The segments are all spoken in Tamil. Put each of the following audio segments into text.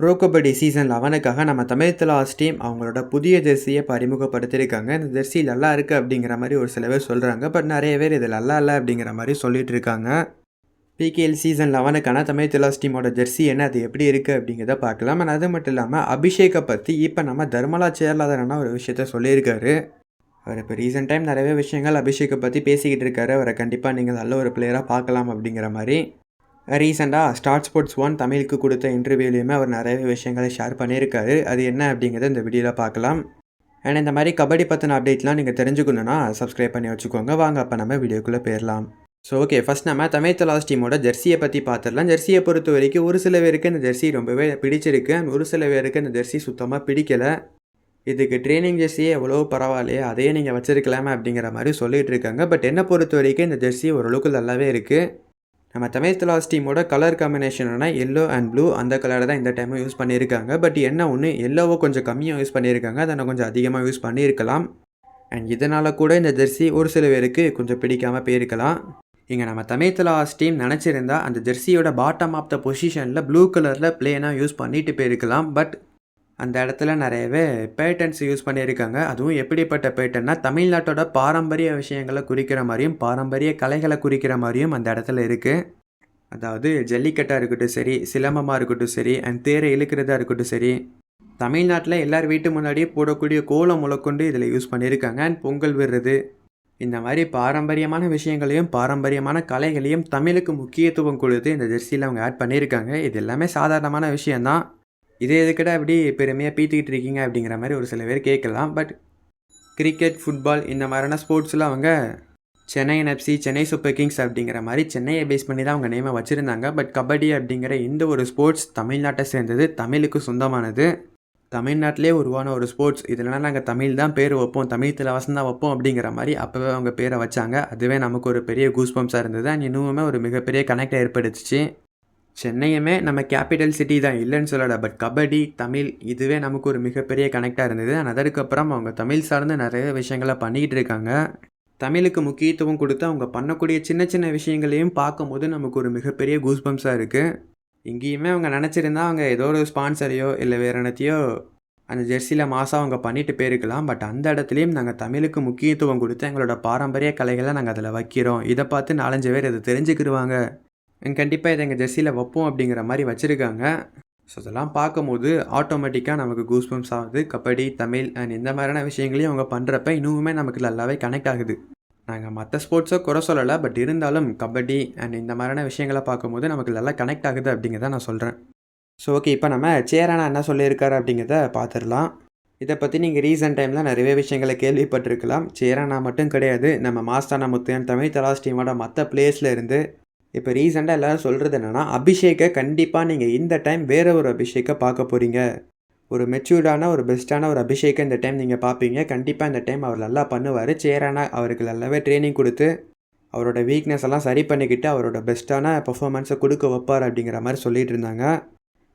ப்ரோ கபடி சீசன் லெவனுக்காக நம்ம தமிழ் தலாஸ் டீம் அவங்களோட புதிய ஜெர்சியை இப்போ அறிமுகப்படுத்தியிருக்காங்க இந்த ஜெர்சி நல்லா இருக்குது அப்படிங்கிற மாதிரி ஒரு சில பேர் சொல்கிறாங்க பட் நிறைய பேர் இது நல்லா இல்லை அப்படிங்கிற மாதிரி சொல்லிட்டு இருக்காங்க பிகேஎல் சீசன் லெவனுக்கான தமிழ் தலாஸ் டீமோட ஜெர்சி என்ன? அது எப்படி இருக்குது அப்படிங்கிறத பார்க்கலாம். ஆனால் அது மட்டும் இல்லாமல் அபிஷேக்கை பற்றி இப்போ நம்ம தர்மலா சேர்லாதனா ஒரு விஷயத்த சொல்லியிருக்காரு. அவர் இப்போ ரீசெண்ட் டைம் நிறையவே விஷயங்கள் அபிஷேக்கை பற்றி பேசிக்கிட்டு இருக்காரு. அவரை கண்டிப்பாக நீங்கள் நல்ல ஒரு பிளேயராக பார்க்கலாம் அப்படிங்கிற மாதிரி. ரீசெண்டாக ஸ்டார்ட் ஸ்போர்ட்ஸ் ஒன் தமிழுக்கு கொடுத்த இன்டர்வியூலையுமே அவர் நிறைய விஷயங்களை ஷேர் பண்ணியிருக்காரு. அது என்ன அப்படிங்கிறத இந்த வீடியோவில் பார்க்கலாம். அண்ட் இந்த மாதிரி கபடி பற்றின அப்டேட்லாம் நீங்கள் தெரிஞ்சுக்கணுன்னா சப்ஸ்கிரைப் பண்ணி வச்சுக்கோங்க. வாங்க அப்போ நம்ம வீடியோக்குள்ளே போயிடலாம் ஸோ ஓகே ஃபஸ்ட் நம்ம தமிழ் தலாஸ் டீமோட ஜெர்சியை பற்றி பார்த்துடலாம். ஜெர்சியை பொறுத்த வரைக்கும் ஒரு சில பேருக்கு இந்த ஜெர்சி ரொம்பவே பிடிச்சிருக்கு. ஒரு சில பேருக்கு இந்த ஜெர்சி சுத்தமாக பிடிக்கலை. இதுக்கு ட்ரைனிங் ஜெர்சியே எவ்வளோ பரவாயில்லையே அதையே நீங்கள் வச்சிருக்கலாமே அப்படிங்கிற மாதிரி சொல்லிகிட்டு இருக்காங்க. பட் என்னை பொறுத்த வரைக்கும் இந்த ஜெர்சி ஓரளவுக்கு நல்லாவே இருக்குது நம்ம தமிழ் தலாஸ் டீமோட கலர் காம்பினேஷனான எல்லோ அண்ட் ப்ளூ அந்த கலரை தான் இந்த டைமும் யூஸ் பண்ணியிருக்காங்க. பட் என்ன ஒன்று எல்லோவை கொஞ்சம் கம்மியாக யூஸ் பண்ணியிருக்காங்க. அதை நான் கொஞ்சம் அதிகமாக யூஸ் பண்ணியிருக்கலாம். அண்ட் இதனால் கூட இந்த ஜெர்சி ஒரு சில பேருக்கு கொஞ்சம் பிடிக்காமல் போயிருக்கலாம். இங்கே நம்ம தமிழ் தலாஸ் டீம் நினச்சிருந்தா அந்த ஜெர்சியோட பாட்டம் ஆஃப் த பொசிஷனில் ப்ளூ கலரில் பிளேனாக யூஸ் பண்ணிட்டு போயிருக்கலாம். பட் அந்த இடத்துல நிறையவே பேட்டன்ஸ் யூஸ் பண்ணியிருக்காங்க. அதுவும் எப்படிப்பட்ட பேட்டன்னா தமிழ்நாட்டோட பாரம்பரிய விஷயங்களை குறிக்கிற மாதிரியும் பாரம்பரிய கலைகளை குறிக்கிற மாதிரியும் அந்த இடத்துல இருக்குது அதாவது ஜல்லிக்கட்டாக இருக்கட்டும் சரி சிலம்பமாக இருக்கட்டும் சரி அண்ட் தேரை இழுக்கிறதா இருக்கட்டும் சரி தமிழ்நாட்டில் எல்லார் வீட்டு முன்னாடியே போடக்கூடிய கோலம் முளைக்கொண்டு இதில் யூஸ் பண்ணியிருக்காங்க. அண்ட் பொங்கல் விடுறது இந்த மாதிரி பாரம்பரியமான விஷயங்களையும் பாரம்பரியமான கலைகளையும் தமிழுக்கு முக்கியத்துவம் கொடுத்து இந்த ஜெர்சியில் அவங்க ஆட் பண்ணியிருக்காங்க. இது எல்லாமே சாதாரணமான விஷயந்தான் இதே எதுக்கடா அப்படி பெருமையாக பீத்திக்கிட்டு இருக்கீங்க அப்படிங்கிற மாதிரி ஒரு சில பேர் கேட்கலாம். பட் கிரிக்கெட் ஃபுட்பால் இந்த மாதிரியான ஸ்போர்ட்ஸில் அவங்க Chennai NFC Chennai super kings அப்படிங்கிற மாதிரி சென்னையை பேஸ் பண்ணி தான் அவங்க நேமை வச்சுருந்தாங்க. பட் கபடி அப்படிங்கிற இந்த ஒரு ஸ்போர்ட்ஸ் தமிழ்நாட்டை சேர்ந்தது தமிழுக்கு சொந்தமானது. தமிழ்நாட்டிலே உருவான ஒரு ஸ்போர்ட்ஸ் இதெல்லாம் நாங்கள் தமிழ் தான் பேர் வைப்போம் தமிழ் திலவசம் தான் வைப்போம் அப்படிங்கிற மாதிரி அப்போவே அவங்க பேரை வச்சாங்க. அதுவே நமக்கு ஒரு பெரிய கூஸ்பம்ஸாக இருந்தது. அண்ட் இன்னுமே ஒரு மிகப்பெரிய கனெக்ட் ஏற்படுத்துச்சு. சென்னையுமே நம்ம கேபிட்டல் சிட்டி தான் இல்லைன்னு சொல்லலை பட் கபடி தமிழ் இதுவே நமக்கு ஒரு மிகப்பெரிய கனெக்டாக இருந்தது. ஆனால் அதற்கப்புறம் அவங்க தமிழ் சார்ந்து நிறைய விஷயங்களை பண்ணிக்கிட்டு இருக்காங்க. தமிழுக்கு முக்கியத்துவம் கொடுத்து அவங்க பண்ணக்கூடிய சின்ன சின்ன விஷயங்களையும் பார்க்கும்போது நமக்கு ஒரு மிகப்பெரிய கூஸ்பம்ஸாக இருக்குது இங்கேயுமே அவங்க நினச்சிருந்தா அவங்க ஏதோ ஒரு ஸ்பான்சரையோ இல்லை வேறு என்னத்தையோ அந்த ஜெர்சியில் மாதம் அவங்க பண்ணிட்டு போயிருக்கலாம். பட் அந்த இடத்துலையும் நாங்கள் தமிழுக்கு முக்கியத்துவம் கொடுத்து எங்களோட பாரம்பரிய கலைகளை நாங்கள் அதில் வைக்கிறோம். இதை பார்த்து நாலஞ்சு பேர் இதை தெரிஞ்சுக்கிடுவாங்க கண்டிப்பாக இதை எங்கள் ஜெர்சியில் வைப்போம் அப்படிங்கிற மாதிரி வச்சுருக்காங்க. ஸோ இதெல்லாம் பார்க்கும்போது ஆட்டோமேட்டிக்காக நமக்கு கூஸ்பம்ஸ் ஆகுது. கபடி தமிழ் அண்ட் இந்த மாதிரியான விஷயங்களையும் அவங்க பண்ணுறப்ப இன்னுமே நமக்கு நல்லாவே கனெக்ட் ஆகுது. நாங்கள் மற்ற ஸ்போர்ட்ஸை குறை சொல்லலை பட் இருந்தாலும் கபடி அண்ட் இந்த மாதிரியான விஷயங்களை பார்க்கும்போது நமக்கு நல்லா கனெக்ட் ஆகுது அப்படிங்கிறத நான் சொல்கிறேன் ஸோ ஓகே இப்போ நம்ம சேரானா என்ன சொல்லியிருக்காரு அப்படிங்கிறத பார்த்துடலாம். இதை பற்றி நீங்கள் ரீசெண்ட் டைமில் நிறைய விஷயங்களை கேள்விப்பட்டிருக்கலாம். சேரானா மட்டும் கிடையாது நம்ம மாஸ்தானா முத்து தமிழ் தலாஸ் டீமோட மற்ற பிளேஸில் இருந்து இப்போ ரீசெண்டாக எல்லோரும் சொல்கிறது என்னென்னா அபிஷேக்கை கண்டிப்பாக நீங்கள் இந்த டைம் வேறு ஒரு அபிஷேக்கை பார்க்க போகிறீங்க ஒரு மெச்சூர்டான ஒரு பெஸ்ட்டான ஒரு அபிஷேக்கை இந்த டைம் நீங்கள் பார்ப்பீங்க. கண்டிப்பாக இந்த டைம் அவர் நல்லா பண்ணுவார். சேரானா அவருக்கு நல்லாவே ட்ரைனிங் கொடுத்து அவரோட வீக்னஸ் எல்லாம் சரி பண்ணிக்கிட்டு அவரோட பெஸ்ட்டான பர்ஃபார்மன்ஸை கொடுக்க வைப்பார் அப்படிங்கிற மாதிரி சொல்லிட்டு இருந்தாங்க.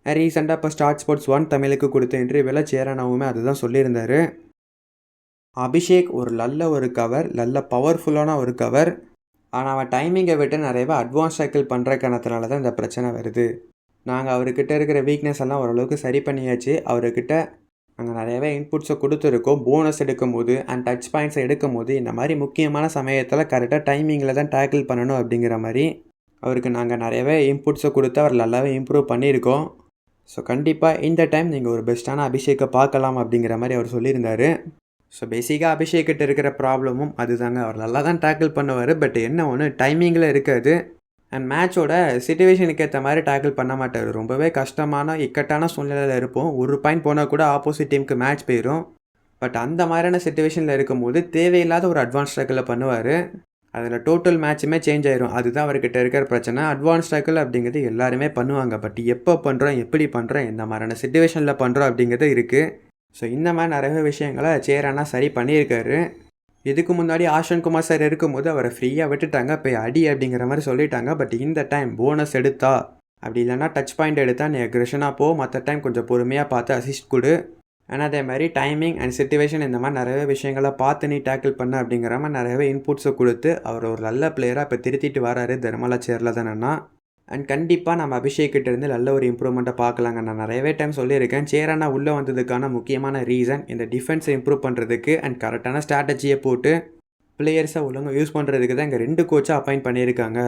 ரீசெண்டாக இப்போ ஸ்டார்ட் ஸ்போர்ட்ஸ் ஒன் தமிழுக்கு கொடுத்த இன்டர்வியூவில் சேரானாவுமே அதுதான் சொல்லியிருந்தார். அபிஷேக் ஒரு நல்ல ஒரு கவர் நல்ல பவர்ஃபுல்லான ஒரு கவர் ஆனால் அவன் டைமிங்கை விட்டு நிறையவே அட்வான்ஸ் சைக்கிள் பண்ணுற கணத்தினால தான் இந்த பிரச்சனை வருது. நாங்கள் அவர்கிட்ட இருக்கிற வீக்னஸ் எல்லாம் ஓரளவுக்கு சரி பண்ணியாச்சு. அவர்கிட்ட நாங்கள் நிறையவே இன்புட்ஸை கொடுத்துருக்கோம். போனஸ் எடுக்கும் போது அண்ட் டச் பாயிண்ட்ஸை எடுக்கும் போது இந்த மாதிரி முக்கியமான சமயத்தில் கரெக்டாக டைமிங்கில் தான் டேக்கிள் பண்ணணும் அப்படிங்கிற மாதிரி அவருக்கு நாங்கள் நிறையவே இன்புட்ஸை கொடுத்து அவர் நல்லாவே இம்ப்ரூவ் பண்ணியிருக்கோம். ஸோ கண்டிப்பாக இந்த டைம் நீங்கள் ஒரு பெஸ்ட்டான அபிஷேக்கை பார்க்கலாம் அப்படிங்கிற மாதிரி அவர் சொல்லியிருந்தார். ஸோ பேசிக்காக அபிஷேக்கிட்ட இருக்கிற ப்ராப்ளமும் அதுதாங்க. அவர் நல்லா தான் டேக்கிள் பண்ணுவார். பட் என்ன ஒன்று டைமிங்கில் இருக்காது. அண்ட் மேட்சோட சுச்சுவேஷனுக்கு ஏற்ற மாதிரி டேக்கிள் பண்ண மாட்டார். ரொம்பவே கஷ்டமான இக்கட்டான சூழ்நிலையில் இருப்போம். ஒரு பாயிண்ட் போனால் கூட ஆப்போசிட் டீமுக்கு மேட்ச் போயிடும் பட் அந்த மாதிரியான சுச்சுவேஷனில் இருக்கும்போது தேவையில்லாத ஒரு அட்வான்ஸ் டேக்கில் பண்ணுவார். அதில் டோட்டல் மேட்சுமே சேஞ்ச் ஆயிரும். அதுதான் அவர்கிட்ட இருக்கிற பிரச்சனை. அட்வான்ஸ் டேக்கிள் அப்படிங்கிறது எல்லாருமே பண்ணுவாங்க. பட் எப்போ பண்ணுறோம் எப்படி பண்ணுறோம் எந்த மாதிரியான சுச்சுவேஷனில் பண்ணுறோம் அப்படிங்கிறது இருக்குது ஸோ இந்த மாதிரி நிறைய விஷயங்களை சேரானா சரி பண்ணியிருக்காரு. இதுக்கு முன்னாடி ஆஷன் குமார் சார் இருக்கும்போது அவரை ஃப்ரீயாக விட்டுட்டாங்க. போய் அடி அப்படிங்கிற மாதிரி சொல்லிட்டாங்க. பட் இந்த டைம் போனஸ் எடுத்தா? அப்படி இல்லைன்னா டச் பாயிண்ட் எடுத்தா நீ அக்ரெஷனாக போ. மற்ற டைம் கொஞ்சம் பொறுமையாக பார்த்து அசிஸ்ட் கொடு. ஆனால் அதே மாதிரி டைமிங் அண்ட் சுச்சுவேஷன் இந்த மாதிரி நிறைய விஷயங்களை பார்த்து நீ டேக்கிள் பண்ண அப்படிங்கிற மாதிரி நிறையவே இன்புட்ஸை கொடுத்து அவர் ஒரு நல்ல பிளேயராக இப்போ திருத்திட்டு வராரு. தர்மலா சேரில் தானேன்னா அண்ட் கண்டிப்பாக நம்ம அபிஷேக்கிட்ட இருந்து நல்ல ஒரு இம்ப்ரூவ்மெண்ட்டை பார்க்கலாங்க. நான் நிறையவே டைம் சொல்லியிருக்கேன். சேரானா உள்ளே வந்ததுக்கான முக்கியமான ரீசன் இந்த டிஃபென்ஸை இம்ப்ரூவ் பண்ணுறதுக்கு அண்ட் கரெக்டான ஸ்ட்ராட்டஜியை போட்டு பிளேயர்ஸை ஒழுங்காக யூஸ் பண்ணுறதுக்கு தான் இங்கே ரெண்டு கோச்சாக அப்பாயிண்ட் பண்ணியிருக்காங்க.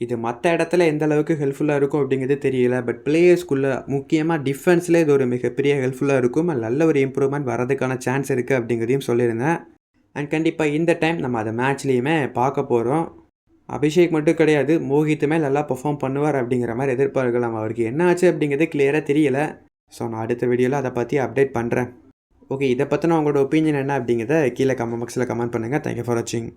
இது மற்ற இடத்துல எந்த அளவுக்கு ஹெல்ப்ஃபுல்லாக இருக்கும் அப்படிங்கிறது தெரியல. பட் பிளேயர்ஸ்குள்ளே முக்கியமாக டிஃபென்ஸில் இது ஒரு மிகப்பெரிய ஹெல்ப்ஃபுல்லாக இருக்கும். நல்ல ஒரு இம்ப்ரூவ்மெண்ட் வரதுக்கான சான்ஸ் இருக்குது அப்படிங்கிறதையும் சொல்லியிருந்தேன். அண்ட் கண்டிப்பாக இந்த டைம் நம்ம அதை மேட்ச்லேயுமே பார்க்க போகிறோம் அபிஷேக் மட்டும் கிடையாது மோஹித்துமே நல்லா பர்ஃபார்ம் பண்ணுவார் அப்படிங்கிற மாதிரி எதிர்பார்க்கலாம். அவருக்கு என்ன ஆச்சு அப்படிங்கிறது கிளியராக தெரியல. ஸோ நான் அடுத்த வீடியோவில் அதை பற்றி அப்டேட் பண்ணுறேன் ஓகே இதை பற்றின உங்களோட ஒப்பீனியன் என்ன அப்படிங்கிறத கீழே கமெண்ட் பாக்ஸில் கமெண்ட் பண்ணுங்கள் தேங்க்யூ ஃபார் வாட்சிங்